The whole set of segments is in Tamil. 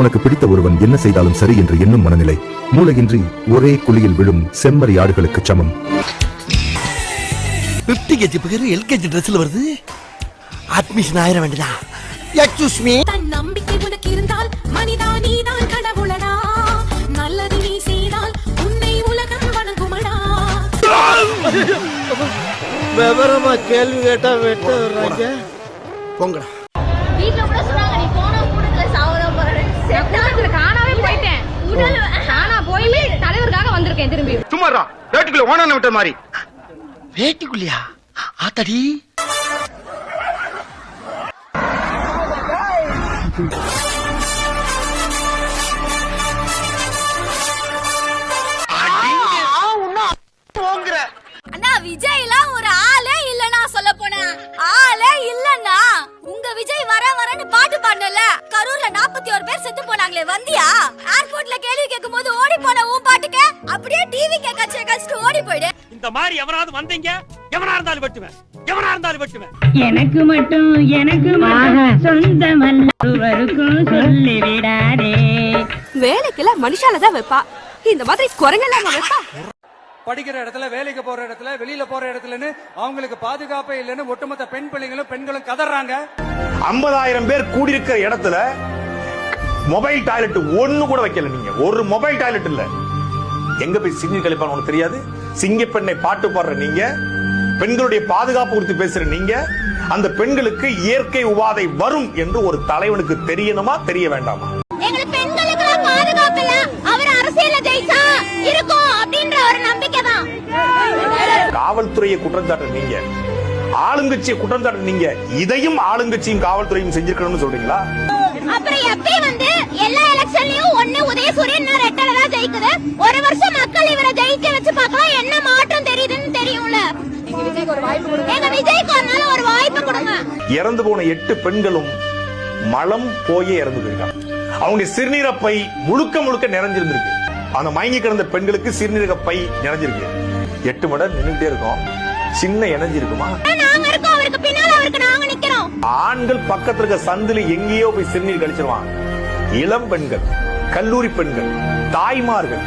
உனக்கு பிடித்த ஒருவன் என்ன செய்தாலும் சரி என்று எண்ணும் மனநிலை. மூளையின்றி ஒரே குழியில் விழும் செம்மறி ஆடுகளுக்கு சமம். பிப்டி கேஜி பேர் எல்கேஜி ட்ரெஸ்ல வருது. அட்மிஷன் ஆயிர வேண்டியதா? எக்ஸ்கூஸ் மீ தன் நம்பிக்கை உனக்கு இருந்தால் மனிதா நீதான் கடவுளடா. நல்லது நீ செய்தால் உன்னை உலகம் வணங்குமடா. விவரமா கேள்வி கேட்டா வெட்ட வர்றாங்க போங்கடா. வீட்ல கூட சொன்னாங்க நீ போறேன் காணாவே போயிட்டேன். உடல் காணா போய் தலைவருக்காக வந்திருக்கேன் திரும்பி. சும்மாடா வேட்டுக்குள்ள ஓனான விட்ட மாதிரி. வேட்டிக்குள்ளியா? ஆத்தாடி. அண்ணா விஜய்லாம் ஒரு ஆளே இல்லனா சொல்ல போனா. ஆளே இல்லனா விஜய் வர வரன்னு பாட்டு பாடல கரூர்ல 41 பேர் செத்து போனாங்களே வந்தியா? ஏர்போர்ட்ல கேள்வி கேட்கும் போது ஓடி போன உன் பாட்டுக்கு? அப்படியே டிவி கேட்கச்சு கழிச்சிட்டு ஓடி போயிடு. இந்த மாதிரி எவனாவது வந்தீங்க? எவனா இருந்தாலும் வெட்டுவேன். எவனா இருந்தாலும் வெட்டுவேன். எனக்கு மட்டும் எனக்கு மட்டும் சொந்தமல்ல ஒருவருக்கும் சொல்லி விடாதே. வேலைக்கெல்லாம் மனுஷால தான் வைப்பா. இந்த மாதிரி குரங்கெல்லாம் வைப்பா. படிக்கிற இடத்துல வேலைக்கு போற இடத்துல வெளியில போற இடத்துலன்னு அவங்களுக்கு பாதுகாப்பே இல்லைன்னு ஒட்டுமொத்த பெண் பிள்ளைங்களும் பெண்களும் கதறாங்க. ஐம்பதாயிரம் பேர் கூடியிருக்கிற இடத்துல மொபைல் டாய்லெட் ஒண்ணு கூட வைக்கல நீங்க. ஒரு மொபைல் டாய்லெட் இல்ல. எங்க போய் சிங்கி கழிப்பான்னு உனக்கு தெரியாது? சிங்கப்பெண்ணை பாட்டு பாடுற நீங்க பெண்களுடைய பாதுகாப்பு குறித்து பேசுற நீங்க அந்த பெண்களுக்கு இயற்கை உபாதை வரும் என்று ஒரு தலைவனுக்கு தெரியணுமா தெரிய வேண்டாமா? அப்படின்ற ஒரு நம்பிக்கை தான் காவல்துறையை குற்றம் சாட்டுற நீங்க. ஆளுங்கட்சியை குற்றம் சாட்டுற நீங்க. இதையும் ஆளுங்கட்சியும் காவல்துறையும் செஞ்சிருக்கணும்னு சொல்றீங்களா? அப்புறம் எப்படி வந்து எல்லா எலெக்ஷன்லயும் ஒண்ணு உதயசூரியன் ரெட்டல தான் ஜெயிக்குது? ஒரு வருஷம் மக்கள் இவரை ஜெயிக்க வச்சு பார்க்கலாம். என்ன மாற்றம் தெரியுதுன்னு தெரியும்ல. எங்க விஜய்க்கு ஒரு ஒரு வாய்ப்பு கொடுங்க. இறந்து போன எட்டு பெண்களும் மலம் போயே இறந்து போயிருக்காங்க. அவங்க சிறுநீரக பை முழுக்க முழுக்க நிறைஞ்சிருந்திருக்கு. அந்த மயங்கி கிடந்த பெண்களுக்கு சிறுநீரக பை நிறைஞ்சிருக்கு. எட்டு மணி நேரம் நின்றுட்டே இருக்கோம். சின்ன எனர்ஜி இருக்குமா? ஆண்கள் பக்கத்துல இருக்க சந்தில எங்கேயோ போய் சிறுநீர் கழிச்சிருவான் இளம் பெண்கள் கல்லூரி பெண்கள் தாய்மார்கள்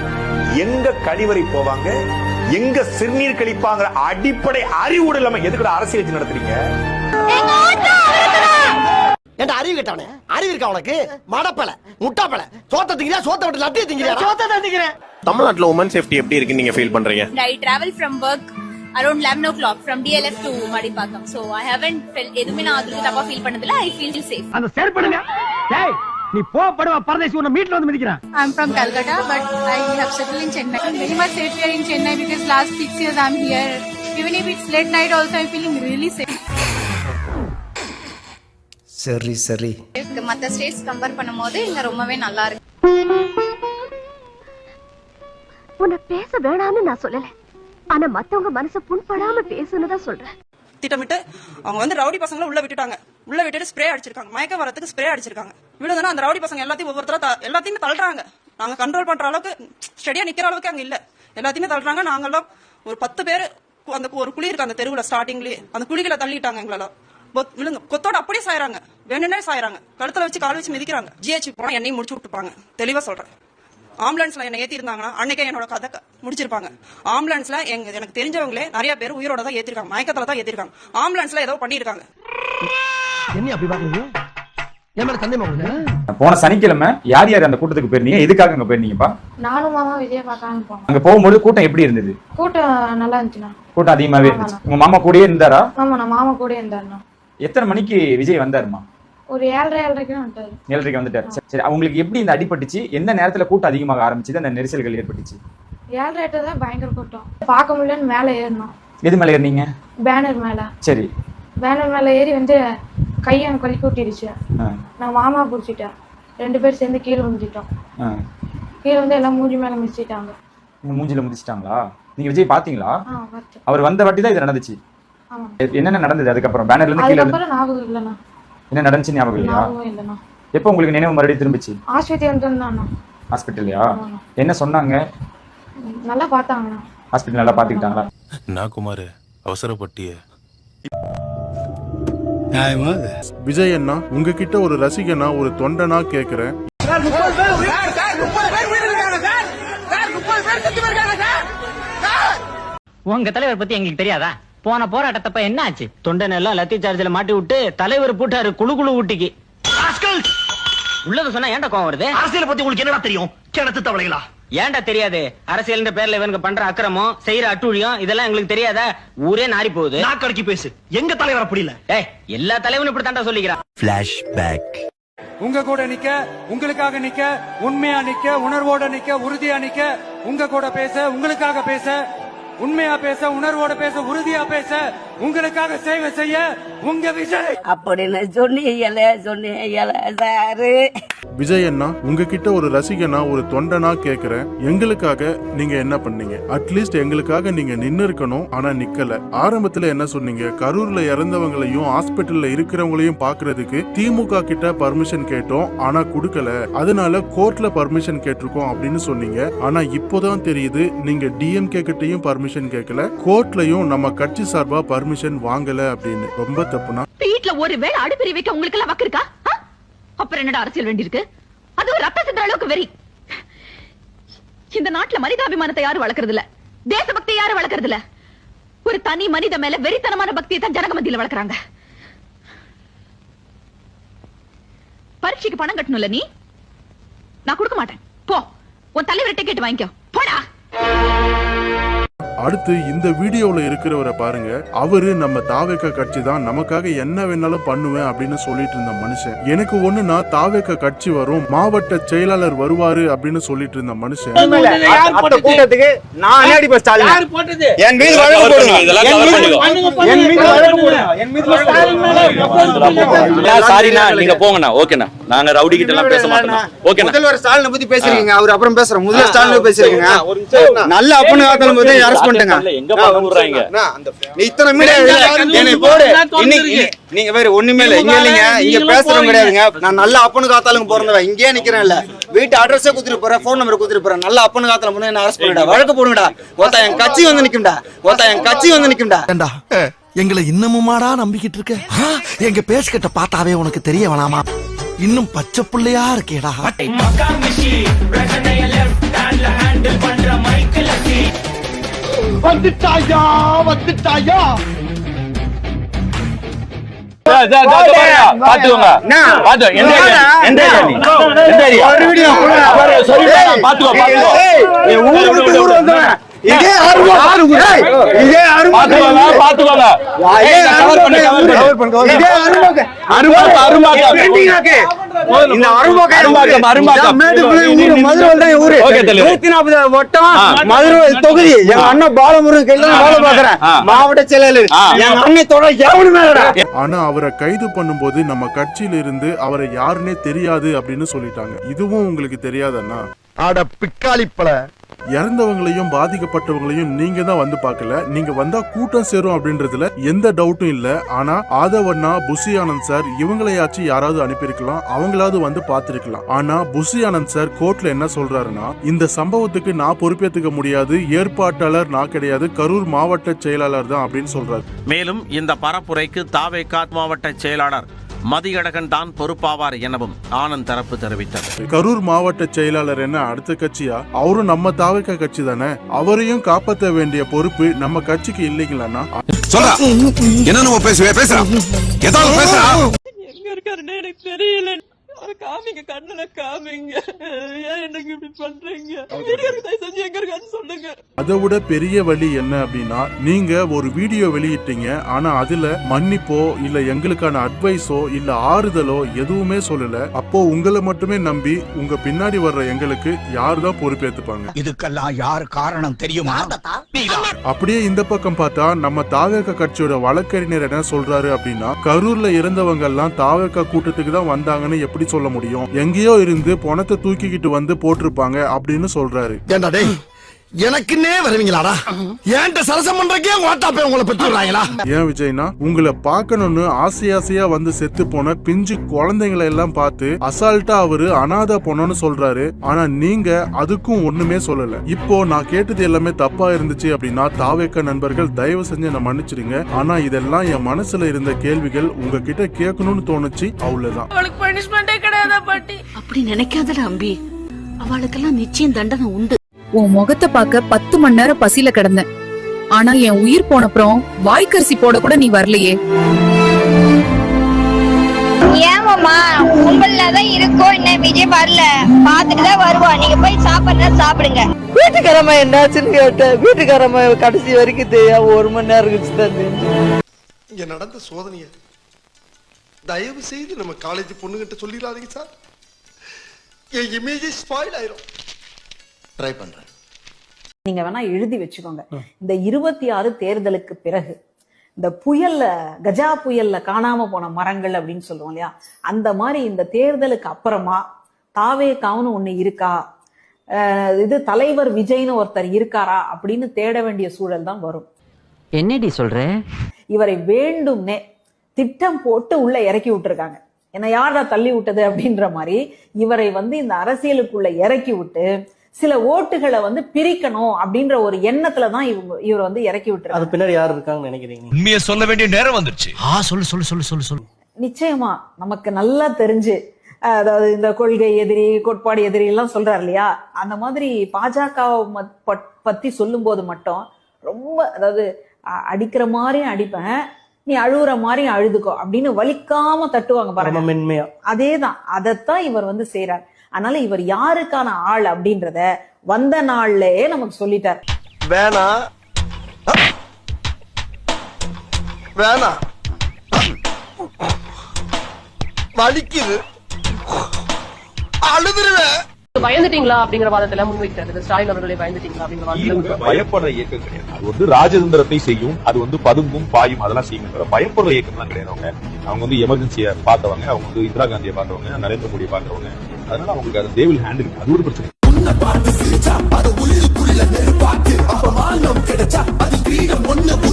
எங்க கழிவறை போவாங்க? எங்க சிறுநீர் கழிப்பாங்கிற அடிப்படை அறிவுடு இல்லாம எதுக்குடா அரசியல் நடத்துறீங்க எங்க ஓட்டு அவருக்கு தான். ஏன்டா அறிவு கேட்டவனே அறிவு இருக்கா உனக்கு மடப்பல முட்டாப்பல சோத்த திங்கிறியா சோத்த விட்டு லட்டிய திங்கிறியா சோத்த தான் திங்கிறேன் தமிழ்நாட்டுல உமன் சேஃப்டி எப்படி இருக்குன்னு நீங்க ஃபீல் பண்றீங்க I travel from work around 11 o'clock from DLF to Madipakam. So I haven't felt எதுவுமே நான் அதுக்கு தப்பா ஃபீல் பண்ணதில்ல ஐ ஃபீல் சேஃப் அந்த செயற்படுங்க டேய் நீ போ படுவா பரதேசி உன்னை மீட்ல வந்து மிதிக்கிறான் I'm from Calcutta, but I have settled in Chennai. I'm very much safe here in Chennai because last six years I'm here. Even if it's late night, also I'm feeling really safe. சரி சரி. மத்த ஸ்டேட்ஸ் கம்பேர் பண்ணும்போது இங்க ரொம்பவே நல்லா இருக்கு. உன்னை பேச வேணாம்னு நான் சொல்லல. ஆனா மத்தவங்க மனசு புண்படாம பேசுன்னு சொல்றேன். திட்டமிட்டு அவங்க வந்து ரவுடி பசங்களை உள்ள விட்டுட்டாங்க. உள்ள விட்டுட்டு ஸ்ப்ரே அடிச்சிருக்காங்க. மயக்கம் வரதுக்கு ஸ்ப்ரே அடிச்சிருக்காங்க. விழுந்தனா அந்த ரவுடி பசங்க எல்லாத்தையும் ஒவ்வொருத்தரா எல்லாத்தையுமே தள்ளுறாங்க. நாங்க கண்ட்ரோல் பண்ற அளவுக்கு ஸ்டெடியா நிக்கிற அளவுக்கு அங்க இல்ல. எல்லாத்தையுமே தள்ளுறாங்க. நாங்கெல்லாம் ஒரு பத்து பேர் அந்த கு- ஒரு குழி இருக்கு அந்த தெருவுல ஸ்டார்டிங்லயே அந்த குழிகளை தள்ளிட்டாங்க எங்களெல்லாம் பொத்- விழுங்க. கொத்தோட அப்படியே சாயறாங்க. வேணும்னே சாயறாங்க. கழுத்துல வச்சு கால் வச்சு மிதிக்கிறாங்க. ஜிஹெச் போனா என்னையும் முடிச்சு விட்டுப்பாங்க. தெளிவா சொல்றேன். ஆம்புலன்ஸ்ல என்ன ஏத்தி இருந்தாங்கன்னா அன்னைக்கே என்னோட கதை முடிச்சிருப்பாங்க. ஆம்புலன்ஸ்ல எங்க எனக்கு தெரிஞ்சவங்களே நிறைய பேர் உயிரோட தான் ஏத்திருக்காங்க. மயக்கத்துல தான் ஏத்திருக்காங்க. ஆம்புலன்ஸ்ல ஏதோ பண்ணிருக்காங்க என்ன அப்படி பாக்குறீங்க? போன சனிக்கிழமை யார் யார் அந்த கூட்டத்துக்கு போயிருந்தீங்க? எதுக்காக அங்க போயிருந்தீங்கப்பா? நானும் மாமா விஜய் பார்க்கலாம் போனோம் அங்க போகும்போது கூட்டம் எப்படி இருந்தது? கூட்டம் நல்லா இருந்துச்சுண்ணா. கூட்டம் அதிகமாவே இருந்துச்சு. உங்க மாமா கூடயே இருந்தாரா? ஆமா நான் மாமா கூட இருந்தாருண்ணா. எத்தனை மணிக்கு விஜய் வந்தாருமா? ஒரு ஏழரை ஏழரைக்கு வந்துட்டாரு. ஏழரைக்கு வந்துட்டாரு. சரி, சரி. அவங்களுக்கு எப்படி இந்த அடிபட்டுச்சு? எந்த நேரத்துல கூட்டம் அதிகமாக ஆரம்பிச்சது? அந்த நெரிசல்கள் ஏற்பட்டுச்சு? ஏழரை தான் பயங்கர கூட்டம். பார்க்க முடியலன்னு மேலே ஏறினோம். எது மேல ஏறினீங்க? பேனர் மேல. சரி. பேனர் மேல ஏறி வந்து கையை கொலி கூட்டிடுச்சு ஆ, நான் மாமா பிடிச்சிட்டேன். ரெண்டு பேர் சேர்ந்து கீழே விழுந்துட்டோம். கீழே வந்து எல்லாம் மூஞ்சி மேல மிதிச்சிட்டாங்க. மூஞ்சில முதிச்சிட்டாங்களா? நீங்க விஜய் பாத்தீங்களா அவர் வந்த வாட்டி தான் இது நடந்துச்சு. என்னென்ன நடந்தது? அதுக்கப்புறம் பேனர்ல இருந்து கீழே இருந்து- அதுக்கப்புறம் ஞாபகம் இல்லைண்ணா. என்ன நடந்துச்சு ஞாபகம் இல்லையா? ஞாபகம் இல்லைண்ணா. எப்போ உங்களுக்கு நினைவு மறுபடியும் திரும்பிச்சு? ஆஸ்பத்திரி வந்துருந்தாண்ணா ஹாஸ்பிட்டல்லையா என்ன சொன்னாங்க? நல்லா பார்த்தாங்கண்ணா. ஹாஸ்பிட்டல் நல்லா பாத்துக்கிட்டாங்களா நான் குமார் அவசரப்பட்டிய. நியாயமா விஜய் அண்ணா உங்ககிட்ட ஒரு ரசிகனா ஒரு தொண்டனா கேக்குறேன். உங்க தலைவர் பத்தி எங்களுக்கு தெரியாதா? போன போராட்டத்தப்ப என்ன ஆச்சு தொண்டன் எல்லாம் லத்தி சார்ஜ்ல மாட்டி விட்டு தலைவர் போட்டாரு குழு குழு ஊட்டிக்கு. உள்ளத சொன்னா ஏன்டா கோவம் வருது? அரசியலை பத்தி உங்களுக்கு என்னடா தெரியும்? கிணத்து தவளைகளா? ஏன்டா தெரியாது? அரசியல்ன்ற பேர்ல இவனுக்கு பண்ற அக்கிரமம் செய்யற அட்டூழியம் இதெல்லாம் எங்களுக்கு தெரியாதா? ஊரே நாரி போகுது. நாக்கடக்கி பேசு. எங்க தலைவர் அப்படி இல்ல? ஏய் எல்லா தலைவனும் இப்படி தாண்டா சொல்லிக்கிறான் உங்க கூட நிக்க உங்களுக்காக நிக்க உண்மையா நிக்க உணர்வோட நிக்க உறுதியா நிக்க உங்க கூட பேச உங்களுக்காக பேச உண்மையா பேச உணர்வோட பேச உறுதியா பேச உங்களுக்காக சேவை செய்ய உங்க விஜய்! அப்படின்னு சொன்னீங்கல சொன்னியல சாரு. விஜய் அண்ணா உங்ககிட்ட ஒரு ரசிகனா ஒரு தொண்டனா கேக்குறேன். எங்களுக்காக நீங்க என்ன பண்ணீங்க? அட்லீஸ்ட் எங்களுக்காக நீங்க நின்னு இருக்கணும் ஆனா நிக்கல. ஆரம்பத்துல என்ன சொன்னீங்க? கரூர்ல இறந்தவங்களையும் ஹாஸ்பிட்டல்ல இருக்கிறவங்களையும் பாக்குறதுக்கு திமுக கிட்ட பர்மிஷன் கேட்டோம் ஆனா கொடுக்கல. அதனால கோர்ட்ல பர்மிஷன் கேட்டிருக்கோம் அப்படின்னு சொன்னீங்க. ஆனா இப்போதான் தெரியுது நீங்க டிஎம்கே கிட்டயும் பர்மிஷன் கேட்கல கோர்ட்லயும் நம்ம கட்சி சார்பா பர்மிஷன் வாங்கல அப்படின்னு. ரொம்ப தப்புனா வீட்டுல ஒரு வேளை வைக்க உங்களுக்கு எல்லாம் வக்கு இருக்கா? அப்புறம் என்னடா அரசியல் வேண்டியிருக்கு? அது ஒரு ரத்த சிந்துற அளவுக்கு வெறி. இந்த நாட்டுல மனிதாபிமானத்தை யாரும் வளர்க்கறது இல்ல தேசபக்தி யாரும் வளர்க்கறது இல்ல ஒரு தனி மனித மேல வெறித்தனமான பக்தியை தான் ஜனக மத்தியில வளர்க்கறாங்க. பரீட்சைக்கு பணம் கட்டணும்ல நீ? நான் கொடுக்க மாட்டேன். போ. உன் தலைவர் டிக்கெட் வாங்கிக்கோ. போடா. அடுத்து இந்த வீடியோல இருக்கிறவரை பாருங்க. அவரு நம்ம தாவேக்க கட்சி தான். நமக்காக என்ன வேணாலும் பண்ணுவேன் அப்படின்னு சொல்லிட்டு இருந்த மனுஷன். எனக்கு ஒண்ணுனா தாவேக்க கட்சி வரும் மாவட்ட செயலாளர் வருவாரு அப்படின்னு சொல்லிட்டு இருந்த மனுஷன். கூட்டத்துக்கு நான் என் மீது வழக்கு போடுங்க என் மீது சாரிண்ணா நீங்க போங்கண்ணா. ஓகேண்ணா. நாங்க ரவுடி கிட்ட எல்லாம் பேச மாட்டோம். ஓகேண்ணா முதல்வர் ஸ்டாலினை பத்தி பேசுறீங்க அவர் அப்புறம் பேசுறோம் முதல்வர் ஸ்டாலின் பேசுறீங்க நல்ல அப்பனு காத்தலும் போது அரெஸ்ட் பண்ணிட்டேங்க எங்க பண்ண விடுறாங்க நீ இத்தனை மீடியா இன்னைக்கு நீங்க வேற ஒண்ணுமே இல்ல இங்க இல்லைங்க இங்க பேசுறவங்க கிடையாதுங்க நான் நல்ல அப்பனு காத்தாலும் பிறந்தவன். இங்கேயே நிக்கிறேன் இல்ல. வீட்டு அட்ரஸே குடுத்துட்டு போறேன் போன் நம்பர் குடுத்துட்டு போறேன். நல்ல அப்பனு காத்தாலும் போது என்ன அரெஸ்ட் பண்ணிடா வழக்கு போடுங்கடா. ஒருத்தன் என் கட்சி வந்து நிக்கும்டா. ஒருத்தன் என் கட்சி வந்து நிக்கும்டா. ஏண்டா? எங்களை இன்னமுமாடா நம்பிக்கிட்டு இருக்க? எங்க பேசுகிட்ட பார்த்தாவே உனக்கு தெரிய வேணாமா? இன்னும் பச்சை புள்ளையா இருக்கேடா. வந்துட்டாயா வந்துட்டாயா? பாத்துக்கோங்க. இதே. பாத்துக்கோங்க. இந்த அரும்பாக்கம் அரும்பாக்கம், மதுரை தான் ஊரு. நூத்தி நாற்பது வட்டம். மதுரை தொகுதி எங்க அண்ணன் பாலமுருகன் கையில தான் வேலை பாக்குறேன் ஆ. மாவட்ட செயலாளர். எங்க அண்ணன் தொட எவனுமே இல்லடா. ஆனா அவரை கைது பண்ணும்போது நம்ம கட்சியில இருந்து அவரை யாருன்னே தெரியாது அப்படின்னு சொல்லிட்டாங்க இதுவும் உங்களுக்கு தெரியாதண்ணா அட பிக்காளிப்பழ இறந்தவங்களையும் பாதிக்கப்பட்டவங்களையும் நீங்க தான் வந்து பார்க்கல. நீங்க வந்தா கூட்டம் சேரும் அப்படின்றதுல எந்த டவுட்டும் இல்ல. ஆனா ஆதவண்ணா புசி ஆனந்த் சார் இவங்களையாச்சும் யாராவது அனுப்பியிருக்கலாம். அவங்களாவது வந்து பார்த்திருக்கலாம். ஆனா புசி ஆனந்த் சார் கோர்ட்ல என்ன சொல்றாருன்னா இந்த சம்பவத்துக்கு நான் பொறுப்பேற்றுக்க முடியாது. ஏற்பாட்டாளர் நான் கிடையாது. கரூர் மாவட்ட செயலாளர் தான் அப்படின்னு சொல்றாரு. மேலும் இந்த பரப்புரைக்கு தாவேகா மாவட்ட செயலாளர் மதியழகன் தான் பொறுப்பாவார் எனவும் ஆனந்த் தரப்பு தெரிவித்தது. கரூர் மாவட்ட செயலாளர் என்ன அடுத்த கட்சியா? அவரும் நம்ம தாவக கட்சி தானே? அவரையும் காப்பாற்ற வேண்டிய பொறுப்பு நம்ம கட்சிக்கு இல்லைங்களாண்ணா சொல்றா. என்ன நம்ம பேசுவே? பேசுறா. ஏதாவது பேசுறா. எங்க இருக்காருன்னு எனக்கு தெரியல அவரை காமிங்க கண்ணுல காமிங்க. ஏன் எனக்கு இப்படி பண்றீங்க? தயவு செஞ்சு எங்க இருக்கான்னு சொல்லுங்க. அதை விட பெரிய வழி என்ன அப்படின்னா நீங்க ஒரு வீடியோ வெளியிட்டீங்க ஆனா அதுல மன்னிப்போ இல்ல எங்களுக்கான அட்வைஸோ இல்ல ஆறுதலோ எதுவுமே சொல்லல. அப்போ உங்களை மட்டுமே நம்பி உங்க பின்னாடி வர்ற எங்களுக்கு யார் தான் பொறுப்பேத்துப்பாங்க? இதுக்கெல்லாம் யார் காரணம் தெரியுமா? அப்படியே இந்த பக்கம் பார்த்தா நம்ம தாவேக கட்சியோட வழக்கறிஞர் என்ன சொல்றாரு அப்படின்னா கரூர்ல இருந்தவங்க எல்லாம் தாவேக கூட்டத்துக்கு தான் வந்தாங்கன்னு எப்படி சொல்ல முடியும். எங்கேயோ இருந்து பணத்தை தூக்கிக்கிட்டு வந்து போட்டிருப்பாங்க அப்படின்னு சொல்றாரு. டேய்? எனக்குன்னே வருவீங்களாடா? ஏன்ட்ட சரசம் பண்றக்கே ஓட்டாப்பே உங்களை பெற்றுறாங்களா ஏன் விஜய்னா உங்களை பார்க்கணும்னு ஆசை ஆசையா வந்து செத்து போன பிஞ்சு குழந்தைங்களை எல்லாம் பார்த்து அசால்ட்டா அவரு அனாதை பொண்ணுன்னு சொல்றாரு. ஆனா நீங்க அதுக்கும் ஒண்ணுமே சொல்லல. இப்போ நான் கேட்டது எல்லாமே தப்பா இருந்துச்சு அப்படின்னா தாவேக்க நண்பர்கள் தயவு செஞ்சு என்ன மன்னிச்சிடுங்க. ஆனா இதெல்லாம் என் மனசுல இருந்த கேள்விகள் உங்ககிட்ட கேட்கணும்னு தோணுச்சு அவ்வளவுதான். அவளுக்கு பனிஷ்மெண்டே கிடையாதா பாட்டி? அப்படி நினைக்காதடா அம்பி. அவளுக்கெல்லாம் நிச்சயம் தண்டனை உண்டு. உன் முகத்தை பார்க்க பத்து மணி நேரம் பசியில கிடந்தேன். ஆனா என் உயிர் போனப்புறம் வாய்க்கரிசி போட கூட நீ வரலையே. ஏமாமா கும்பல்ல தான் இருக்கோம் என்ன விஜய் வரல. பாத்துட்டு தான் வருவா. நீங்க போய் சாப்பிடுறதா சாப்பிடுங்க. வீட்டுக்காரம்மா என்னாச்சுன்னு கேட்டேன். வீட்டுக்காரம்மா கடைசி வரைக்கும் தெரியாம ஒரு மணி நேரம் கழிச்சு தான் இங்க நடந்த சோதனைய தயவு செய்து நம்ம காலேஜ் பொண்ணுகிட்ட சொல்லிடாதீங்க சார் என் இமேஜ் ஸ்பாயில் ஆயிரும். ட்ரை பண்றேன். நீங்க வேணா எழுதி வச்சுக்கோங்க. இந்த இருபத்தி ஆறு தேர்தலுக்கு பிறகு இந்த புயல்ல கஜா புயல்ல காணாம போன மரங்கள் அப்படின்னு சொல்லுவோம் இல்லையா? அந்த மாதிரி இந்த தேர்தலுக்கு அப்புறமா தாவே காவனு ஒண்ணு இருக்கா? அஹ் இது தலைவர் விஜய்னு ஒருத்தர் இருக்காரா? அப்படின்னு தேட வேண்டிய சூழல் தான் வரும். என்னடி சொல்ற? இவரை வேண்டும்னே திட்டம் போட்டு உள்ள இறக்கி விட்டுருக்காங்க. என்ன யாரா தள்ளி விட்டது அப்படின்ற மாதிரி இவரை வந்து இந்த அரசியலுக்குள்ள இறக்கி விட்டு சில ஓட்டுகளை வந்து பிரிக்கணும் அப்படின்ற ஒரு எண்ணத்துல தான் இவங்க இவர் வந்து இறக்கி விட்டுருக்காங்க. பின்னாடி யார் இருக்காங்கன்னு நினைக்கிறீங்க உண்மையை சொல்ல வேண்டிய நேரம் வந்துருச்சு. ஆ சொல்லு சொல்லு சொல்லு சொல்லு சொல்லு. நிச்சயமா நமக்கு நல்லா தெரிஞ்சு அதாவது இந்த கொள்கை எதிரி கோட்பாடு எதிரி எல்லாம் சொல்றாரு இல்லையா? அந்த மாதிரி பாஜக பத்தி சொல்லும்போது மட்டும் ரொம்ப அதாவது அடிக்கிற மாதிரியும் அடிப்பேன் நீ அழுகுற மாதிரியும் அழுதுக்கோ அப்படின்னு வலிக்காம தட்டுவாங்க பாருங்க. மென்மையா. அதேதான் அதைத்தான் இவர் வந்து செய்றார். அதனால இவர் யாருக்கான ஆள் அப்படின்றத வந்த நாள்லயே நமக்கு சொல்லிட்டார். வேணா. வேணா. வலிக்குது. அழுதுருவேன் பயந்துட்டீங்களா அப்படிங்கிற வாதத்துல முன்வைக்கிறது. ஸ்டாலின் அவர்களை பயந்துட்டீங்களா அப்படிங்கிற பயப்படுற இயக்கம் கிடையாது. அது வந்து ராஜதந்திரத்தை செய்யும் அது வந்து பதுங்கும் பாயும் அதெல்லாம் செய்யும் பயப்படுற இயக்கம் தான் கிடையாது அவங்க அவங்க வந்து எமர்ஜென்சியை பார்த்தவங்க அவங்க வந்து இந்திரா காந்தியை பார்த்தவங்க நரேந்திர மோடியை பார்த்தவங்க அதனால அவங்களுக்கு அது தேவில் ஹேண்டில் அது ஒரு பிரச்சனை. விஜயோட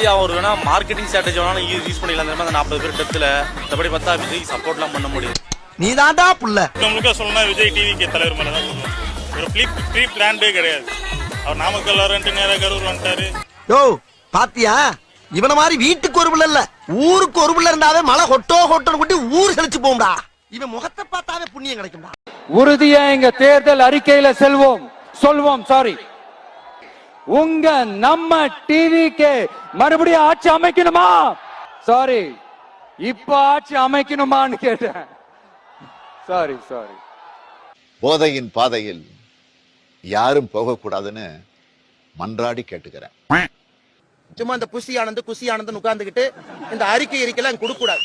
இதை வச்சு அவர் வேணா மார்க்கெட்டிங் ஸ்ட்ராட்டஜி வேணாலும் யூஸ் பண்ணிக்கலாம் தெரியுமா அந்த நாற்பது பேர் டெத்தில் மற்றபடி பார்த்தா விஜய் சப்போர்ட்லாம் பண்ண முடியாது. நீ தாண்டா புள்ள. நம்மளுக்கு சொல்லணும்னா விஜய் டிவிக்கு தலைவர் மேலே தான் சொல்லணும். ஒரு ப்ளீ ப்ரீ பிளான்டே கிடையாது. அவர் நாமக்கல் வரன்ட்டு நேராக கரூர் வந்துட்டாரு. யோ பாத்தியா? இவன மாதிரி வீட்டுக்கு ஒரு பிள்ளை இல்ல. ஊருக்கு ஒரு பிள்ளை இருந்தாவே மழை கொட்டோ கொட்டோன்னு கொட்டி ஊர் செழிச்சு போகும்டா. இவன் முகத்தை பார்த்தாவே புண்ணியம் கிடைக்கும்டா. உறுதியா எங்க தேர்தல் அறிக்கையில செல்வோம். சொல்வோம் சாரி உங்க நம்ம டிவிக்கு மறுபடியும் ஆட்சி அமைக்கணுமா? சாரி இப்ப ஆட்சி அமைக்கணுமான்னு கேட்டேன். சாரி சாரி போதையின் பாதையில் யாரும் போகக்கூடாதுன்னு மன்றாடி கேட்டுக்கிறேன். சும்மா இந்த புசி ஆனந்து குசி ஆனந்து உட்கார்ந்துகிட்டு இந்த அறிக்கை அறிக்கைலாம் கொடுக்க கூடாது